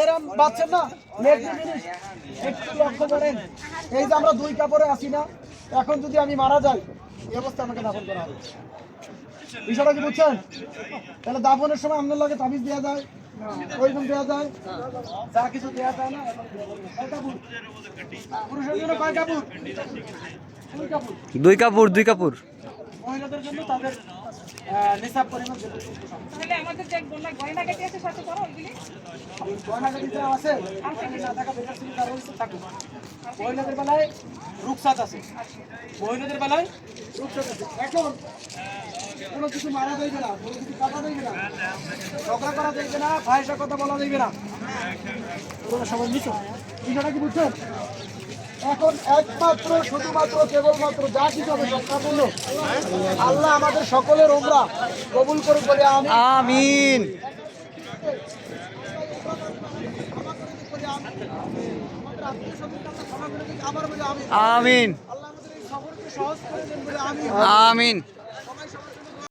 এরম বাচ্চা না। জিনিস একটু লক্ষ্য করেন। এই যে আমরা দুই কাপড়ে আসি না, এখন যদি আমি মারা যাই, এই অবস্থা আমাকে দাফন করা হবে। বিষয়টা কি বুঝছেন? তাহলে দাফনের সময় আপনার লাগে তাবিজ দেওয়া যায় দেওয়া যায় কিছু দেওয়া যায় না কাপড়? কাপড়? দুই কাপড়। দুই কাপুর মহিলাদের জন্য তাদের নিসাব পরিমাণ। তাহলে আমাদের যে গয়না গয়না কেটে আছে সাথে করো ওইগুলি। গয়নাগাটি যা আছে বেকার ছিল তার মহিলাদের বেলায় রুকসাত আছে। মহিলাদের বেলায় রুকসাত আছে। এখন কোনো কিছু মারা যাইবে না কোনো কিছু কাটা যাইবে না ঝগড়া করা যাইবে না ভাইসা কথা বলা যাইবে না। সবাই নিচ বিষয়টা কি বুঝছেন? এখন একমাত্র শুধুমাত্র কেবলমাত্র যা কিছু হবে সবটা আল্লাহ আমাদের সকলের ওমরা কবুল করুক বলে আমিন। আমিন আমিন।